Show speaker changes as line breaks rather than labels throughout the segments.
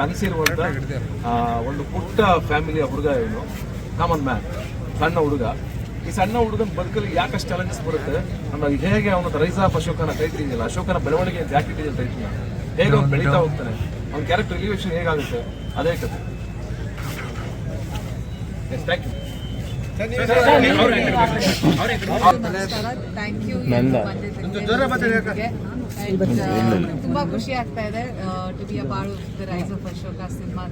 ಕನಸಿರುವಂತ ಒಂದು ಪುಟ್ಟ ಫ್ಯಾಮಿಲಿ ಹುಡುಗ ಇವನು. ಕಾಮನ್ ಮ್ಯಾನ್ ಸಣ್ಣ ಹುಡುಗ. ಈ ಸಣ್ಣ ಹುಡುಗನ ಬದುಕಲ್ಲಿ ಯಾಕಷ್ಟು ಚಾಲೆಂಜಸ್ ಬರುತ್ತೆ? ನಮ್ಮ ಹೇಗೆ ಅವನ ರೈಸ್ ಆಫ್ ಅಶೋಕನ ಟೈಟ್ಲ್ ಇದೆಯಲ್ಲ ಅಶೋಕನ ಬೆಳವಣಿಗೆ ಜಾಕೆಟ್ ಇದೆ ಅಂತ ಹೇಗೆ ಅವ್ನು ಬೆಳೀತಾ ಹೋಗ್ತಾನೆ? ಅವ್ನ ಕ್ಯಾರೆಕ್ಟರ್ ಎಲಿವೇಶನ್ ಹೇಗಾಗುತ್ತೆ? ಅದೇ ಕತೆ
ಎಸ್ ಥ್ಯಾಂಕ್ ಯು ತುಂಬಾ ಖುಷಿ ಆಗ್ತಾ ಇದೆ ಟು ಬಿ ಅ ಬಾಳು the rise of Ashoka cinema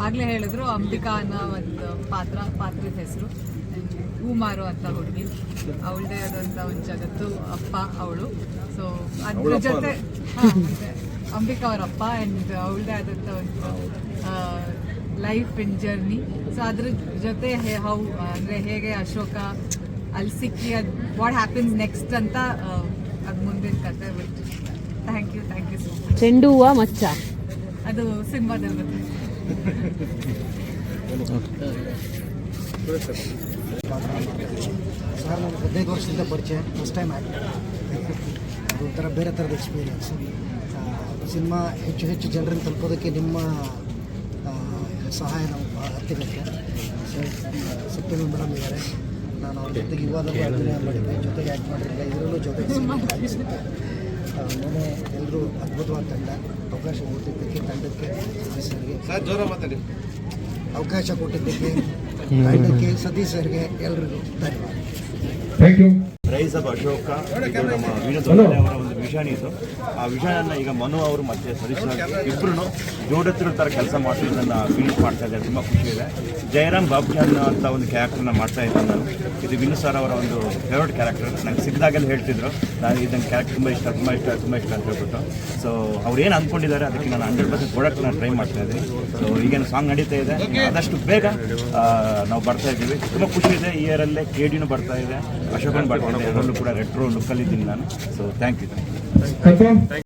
ಆಗ್ಲೇ ಹೇಳಿದ್ರು ಅಂಬಿಕಾ ಅನ್ನೋ ಒಂದು ಪಾತ್ರ ಪಾತ್ರದ ಹೆಸರು. ಹೂಮಾರು ಅಂತ ಹುಡುಗಿ. ಅವಳದೇ ಆದಂಥ ಒಂದು ಜಗತ್ತು ಅಪ್ಪ ಅವಳು. ಸೊ ಅದ್ರ ಜೊತೆ ಹಾ, ಅಂಬಿಕಾ ಅವರಪ್ಪ ಅಪ್ಪ ಆ್ಯಂಡ್ ಅವಳದೇ ಆದಂಥ ಒಂದು ಲೈಫ್ ಇನ್ ಜರ್ನಿ. ಸೊ ಅದ್ರ ಜೊತೆ ಹೇ- ಹೌ ಅಂದರೆ ಹೇಗೆ ಅಶೋಕ ಅಲ್ಲಿ ಸಿಕ್ಕಿ ಅದು ವಾಟ್ ಹ್ಯಾಪನ್ಸ್ ನೆಕ್ಸ್ಟ್ ಅಂತ ಅದು ಮುಂದಿನ ಕತೆ ಬಿಟ್ಟು. Thank you thank you so much
ಚೆಂಡು ಹೂವ ಮಚ್ಚ.
ಅದು ಸಿನಿಮಾದಲ್ಲಿ
ಸರ್ ನನಗೆ ಹದಿನೈದು ವರ್ಷದಿಂದ ಪರಿಚಯ ಫಸ್ಟ್ ಟೈಮ್ ಅದು ಒಂಥರ ಬೇರೆ ಥರದ ಎಕ್ಸ್ಪೀರಿಯನ್ಸ್ ಸಿನಿಮಾ ಹೆಚ್ಚು ಹೆಚ್ಚು ಜನರನ್ನು ತಲುಪೋದಕ್ಕೆ ನಿಮ್ಮ ಸಹಾಯ ನಾವು ಭಾಳ ಸುಪ್ರೀಂ ಮೇಡಮ್ ಇದ್ದಾರೆ ನಾನು ಅವ್ರ ಜೊತೆಗೆ ಯುವಾದಲ್ಲಿ ಅಭಿನಯ ಮಾಡಿದ್ದೆ. ಜೊತೆಗೆ ಆ್ಯಕ್ಟ್ ಮಾಡಿದ್ದೆ. ಇದರಲ್ಲೂ ಜೊತೆಗೆ ಮೊನ್ನೆ ಎಲ್ಲರೂ ಅದ್ಭುತವಾದ ತಂಡ. ಅವಕಾಶ ಕೊಟ್ಟಿದ್ದಕ್ಕೆ ತಂಡಕ್ಕೆ ಸರ್ಗೆ. ಅವಕಾಶ ಕೊಟ್ಟಿದ್ದಕ್ಕೆ ತಂಡಕ್ಕೆ ಸತೀಶ್ ಸರ್ಗೆ ಎಲ್ರಿಗೂ ಧನ್ಯವಾದ.
Rise of Ashoka. ಇದು ನಮ್ಮ ವೀಣು ದೊಡ್ಡಮನೆ ಅವರ ಒಂದು ವಿಷನ್ ಇದು. ಆ ವಿಷನನ್ನು ಈಗ ಮನು ಅವರು ಮತ್ತೆ ಸರೀಶ್ ಇಬ್ಬರು ಜೋಡತ್ರ ಥರ ಕೆಲಸ ಮಾಡ್ತಿದ್ದನ್ನು ಫಿನಿಶ್ ಮಾಡ್ತಾ ಇದ್ದಾರೆ. ತುಂಬ ಖುಷಿ ಇದೆ. ಜಯರಾಮ್ ಬಾಬ್ಜಾನ್ ಅಂತ ಒಂದು ಕ್ಯಾರೆಕ್ಟರ್ನ ಮಾಡ್ತಾ ಇದ್ದೆ ನಾನು. ಇದು ವಿನು ಸರ್ ಅವರ ಒಂದು ಫೇವ್ರೆಟ್ ಕ್ಯಾರೆಕ್ಟರ್ ನಂಗೆ ಸಿಕ್ಕಿದಾಗೆಲ್ಲ ಹೇಳ್ತಿದ್ರು. ನಾನು ಇದನ್ನು ಕ್ಯಾರೆಕ್ಟರ್ ತುಂಬ ಇಷ್ಟ ತುಂಬ ಇಷ್ಟ ತುಂಬ ಇಷ್ಟ ಅಂತ ಹೇಳ್ಬಿಟ್ಟು. ಸೊ ಅವ್ರು ಏನು ಅಂದ್ಕೊಂಡಿದ್ದಾರೆ ಅದಕ್ಕೆ ನಾನು ಹಂಡ್ರೆಡ್ ಪರ್ಸೆಂಟ್ ಕೊಡೋಕ್ಕೆ ನಾನು ಟ್ರೈ ಮಾಡ್ತಾ ಇದ್ದೀನಿ. ಸೊ ಈಗೇನು ಸಾಂಗ್ ನಡೀತಾ ಇದೆ. ಆದಷ್ಟು ಬೇಗ ನಾವು ಬರ್ತಾ ಇದ್ದೀವಿ. ತುಂಬ ಖುಷಿ ಇದೆ. ಈ ಇಯರಲ್ಲೇ ಕೆ ಡಿನೂ ಬರ್ತಾ ಇದೆ. ಅಶೋಕನ್ ಬರ್ತಾ ಅದರಲ್ಲೂ ಕೂಡ ರೆಟ್ರೋ ಲುಕ್ಕಲ್ಲಿದ್ದೀನಿ ನಾನು. So thank you